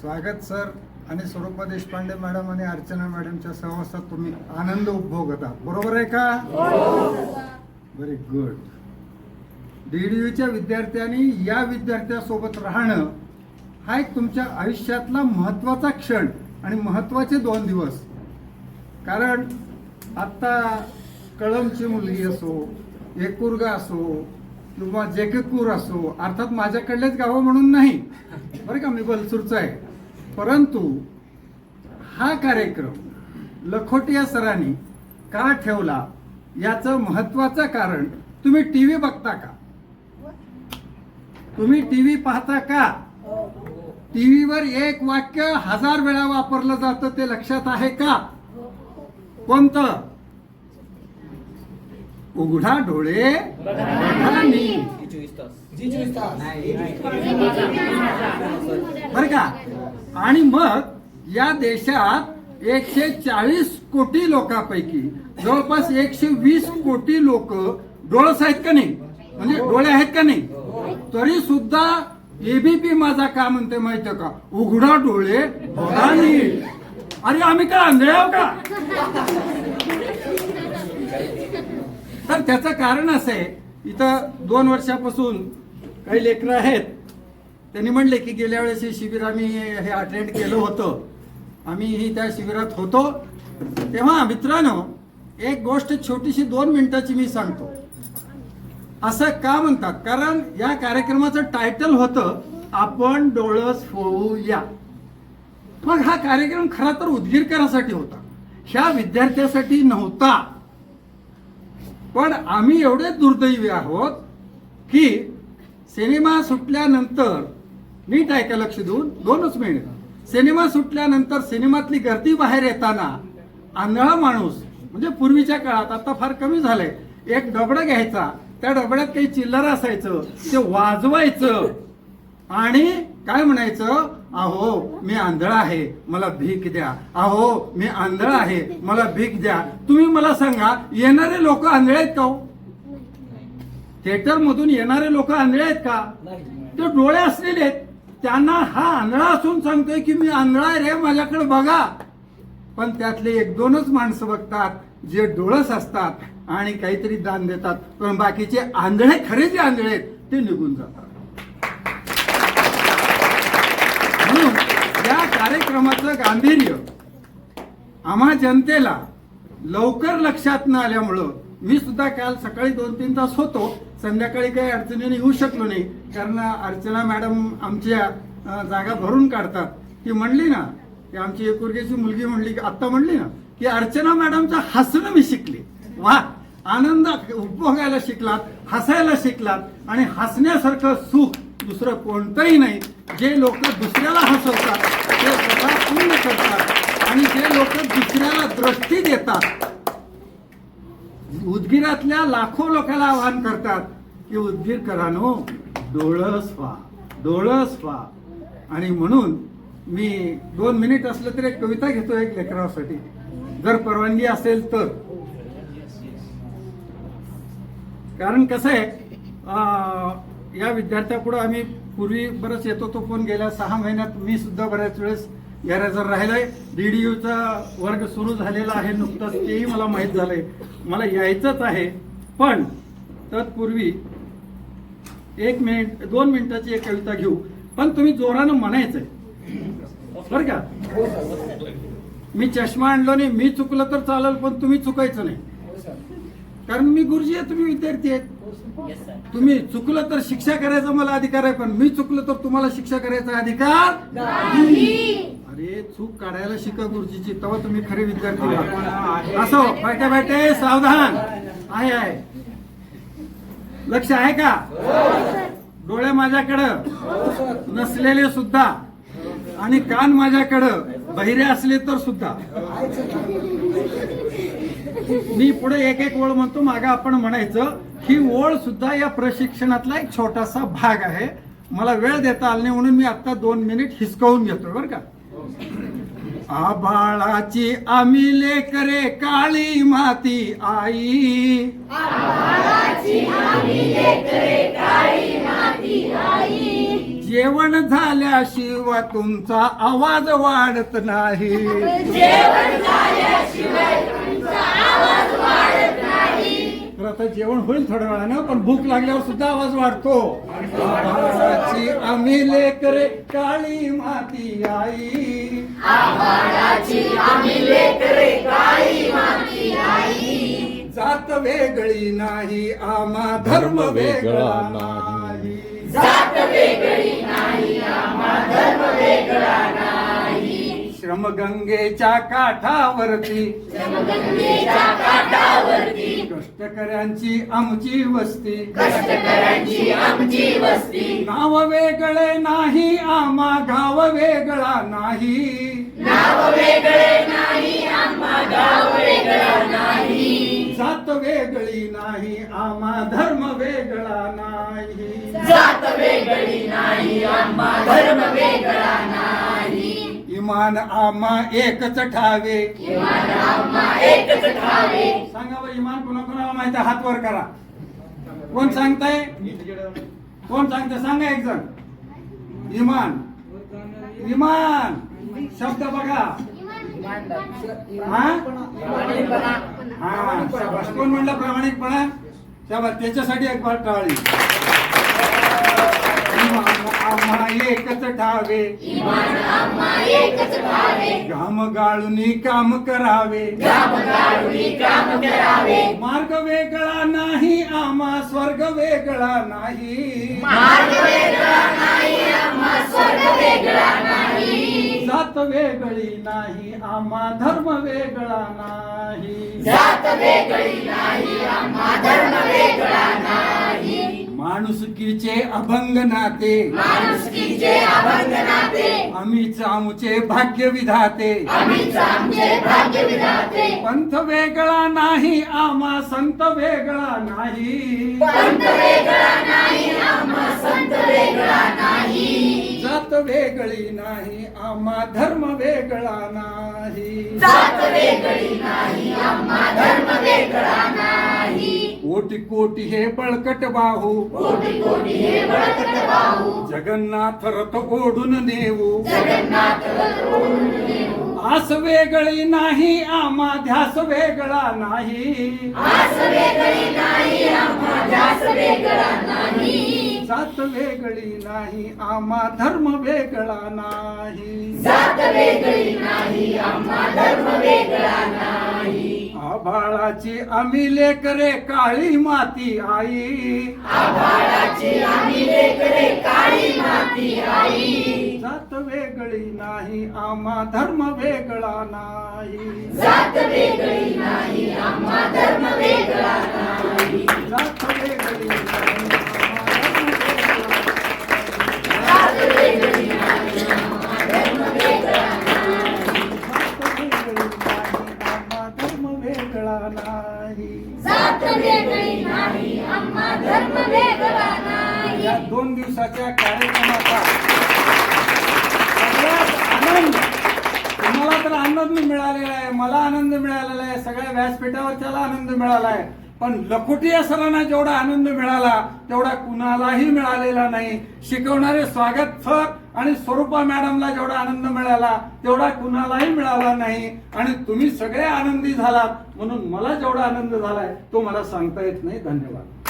स्वागत सर आणि स्वरूपा देशपांडे मॅडम आणि अर्चना मॅडमच्या सहवासात तुम्ही आनंद उपभोगत. आहात बरोबर आहे का? व्हेरी गुड डीडीयूच्या विद्यार्थ्यांनी या विद्यार्थ्यासोबत राहणं हा एक तुमच्या आयुष्यातला महत्त्वाचा क्षण आणि महत्त्वाचे दोन दिवस. कारण आत्ता कळमची मुलगी असो एकुरगा असो किंवा जेककूर असो अर्थात माझ्याकडलेच गावं म्हणून नाही. बरं का मी बलसूरचा आहे. परंतु हा कार्यक्रम लखोटिया सरांनी का ठेवला याचं महत्वाचं कारण तुम्ही टी व्ही बघता का? तुम्ही टी व्ही पाहता का? टी व्हीवर एक वाक्य हजार वेळा वापरलं जातं ते लक्षात आहे का? कोणतं? उघडा डोळे. बर का? आणि मग या देशात एकशे चाळीस कोटी लोकांपैकी जवळपास एकशे वीस कोटी लोक डोळस आहेत का नाही? म्हणजे डोळे आहेत का नाही? तरी सुद्धा एबीपी माझा का म्हणते माहितीये का? उघडा डोळे अरे आम्ही काय आंधळे का? तर त्याचं कारण असं आहे इथं दोन वर्षापासून काही लेकरं आहेत. त्यांनी म्हणले की गेल्या वेळेस हे शिबिर आम्ही हे अटेंड केलं होतं. आम्हीही त्या शिबिरात होतो. तेव्हा मित्रांनो एक गोष्ट छोटीशी दोन मिनिटाची मी सांगतो. असं का म्हणतात? कारण या कार्यक्रमाचं टायटल होतं आपण डोळस होऊया. मग हा कार्यक्रम खरा तर उदगीरकरासाठी होता. ह्या विद्यार्थ्यासाठी नव्हता. पण आम्ही एवढे दुर्दैवी आहोत की सिनेमा सुटल्यानंतर नीट ऐका लक्ष देऊन दोनच मिनिट. सिनेमा सुटल्यानंतर सिनेमातली गर्दी बाहेर येताना आंधळा माणूस म्हणजे पूर्वीच्या काळात आता फार कमी झालंय एक डबडं घ्यायचा त्या डबड्यात काही चिल्लर असायचं ते वाजवायचं आणि काय म्हणायचं? अहो मी आंधळा आहे मला भीक द्या. अहो मी आंधळा आहे मला भीक द्या. तुम्ही मला सांगा येणारे लोक आंधळे आहेत का हो? थिएटर मधून येणारे लोक आंधळे आहेत का? ते डोळे असलेले आहेत. त्यांना हा आंधळा असून सांगतोय की मी आंधळा आहे रे माझ्याकडे बघा. पण त्यातले एक दोनच माणसं बघतात जे डोळस असतात आणि काहीतरी दान देतात. पण बाकीचे आंधळे खरे जे आंधळे आहेत ते निघून जातात म्हणून या कार्यक्रमाचं गांभीर्य आम्हा जनतेला लवकर लक्षात न आल्यामुळं मी सुद्धा काल सकाळी दोन तीन तास होतो. संध्याकाळी काही अडचणीने येऊ शकलो नाही. कारण अर्चना मॅडम आमच्या जागा भरून काढतात. ती म्हणली ना की आमची एकुरगेची मुलगी म्हणली की आत्ता म्हणली ना की अर्चना मॅडमचं हसणं मी शिकले. वा आनंद उपभोगायला शिकलात हसायला शिकलात आणि हसण्यासारखं सुख दुसरं कोणतंही नाही. जे लोक दुसऱ्याला हसवतात ते स्वतः पूर्ण करतात आणि जे लोक दुसऱ्याला दृष्टी देतात. उदगीरातल्या लाखो लोकांना आवाहन करतात की उदगीरकरांनो डोळस व्हा डोळस व्हा आणि म्हणून मी दोन मिनिट असलं तरी एक कविता घेतो एक लेकरासाठी. जर परवानगी असेल तर. कारण कसं आहे या विद्यार्थ्यापुढं आम्ही पूर्वी बरंच येतो तो फोन गेल्या सहा महिन्यात मी सुद्धा बऱ्याच वेळेस गैरहजर डी डीडीयूचा वर्ग सुरू झालेला आहे नुकतंच तेही मला माहीत झालंय. मला यायचंच आहे पण तत्पूर्वी एक मिनिट दोन मिनिटाची एक कविता घेऊ. पण तुम्ही जोरानं म्हणायचंय. बरं का? मी चष्मा आणलो नाही मी चुकलं तर चालेल पण तुम्ही चुकायचं नाही. कारण मी गुरुजी आहे तुम्ही विद्यार्थी आहेत. तुम्ही चुकलं तर शिक्षा करायचा मला अधिकार आहे पण मी चुकलं तर तुम्हाला शिक्षा करायचा अधिकार अरे चूक काढायला शिका गुरुजीची तेव्हा तुम्ही खरे विद्यार्थी असो बैठे बैठे सावधान. आहे आहे. लक्ष आहे का? डोळे माझ्याकडं. नसलेले सुद्धा. आणि कान माझ्याकडं. बहिरे असले तर सुद्धा. मी पुढे एक एक ओळ म्हणतो मागा आपण म्हणायचं ही ओळ सुद्धा या प्रशिक्षणातला एक छोटासा भाग आहे. मला वेळ देता आला नाही म्हणून मी आता दोन मिनिट हिसकावून घेतोय बरं का? आबाळाची आम्ही लेकरे काळी माती आई. जेवण झाल्याशिवाय तुमचा आवाज वाढत नाही. आता जेवण होईल थोड्या वेळानं पण भूक लागल्यावर सुद्धा आवाज वाढतो. आभाळाची आम्ही लेकरे काळी माती आई. जात वेगळी नाही आम्हा धर्म वेगळा नाही. श्रमगंगेच्या काठावरती. कष्टकऱ्यांची आमची वस्ती. नाव वेगळे नाही आम्हा गाव वेगळा नाही. जात वेगळी नाही आम्हा धर्म वेगळा नाही. जात वेगळी नाही आम्हा धर्म वेगळा नाही. किमान आम्हा एकच ठावे. सांगा बरं इमान कोणा कोणाला माहिती? हात वर करा. कोण सांगताय? कोण सांगताय? सांगा एक जण इमान. इमान. शब्द बघा. हा? हा. कोण म्हणलं? प्रामाणिकपणा? त्याच्यासाठी एक बार टाळी. एकच ठावे. घाम गाळूनी काम करावे. काढून काम करावे. मार्ग वेगळा नाही आम्हा स्वर्ग वेगळा नाही. मार्ग वेगळा नाही आम्हा स्वर्ग वेगळा नाही. जात वेगळी नाही आम्हा धर्म वेगळा नाही. जात वेगळी नाही आम्हा धर्म वेगळा नाही. माणुसकीचे अभंग नाते माणुसकीचे अभंग नाते आम्हीच आमचे भाग्य विधाते आम्हीच आमचे भाग्य विधाते पंथ वेगळा नाही आम्हा संत वेगळा नाही. पंत वेगळा नाही आम्हा संत वेगळा नाही. जात वेगळी नाही आम्हा धर्म वेगळा नाही. जात वेगळी नाही आम्हा धर्म वेगळा नाही. कोटी कोटी हे बळकट बाहू. कोटी कोटी हे बळकट बाहू. जगन्नाथ रथ ओढून नेऊ. जगन्नाथ रथोडून नेऊ. आस वेगळी नाही आम्हा ध्यास वेगळा नाही. आस वेगळी नाही आम्हा ध्यास वेगळा नाही. जात वेगळी नाही आम्हा धर्म वेगळा नाही. जात वेगळी नाही आम्हा धर्म वेगळा नाही. आभाळाची आम्ही लेकरे काळी माती आई. आभाळाची आम्ही लेकरे काळी माती आई. जात वेगळी नाही आम्हा धर्म वेगळा नाही. जात वेगळी नाही आम्हा धर्म वेगळा नाही. जात वेगळी या दोन दिवसाच्या कार्यक्रमाचा आनंद तुम्हाला तर आनंद मिळालेला आहे मला आनंद मिळालेला आहे सगळ्या व्यासपीठावरच्याला आनंद मिळाला आहे. पण लखोटिया सरांना जेवढा आनंद मिळाला तेवढा कुणालाही मिळालेला नाही. शिकवणारे स्वागत सर आणि स्वरूपा मॅडमला जेवढा आनंद मिळाला तेवढा कुणालाही मिळाला नाही. आणि तुम्ही सगळे आनंदी झालात म्हणून मला जेवढा आनंद झालाय तो मला सांगता येत नाही. धन्यवाद.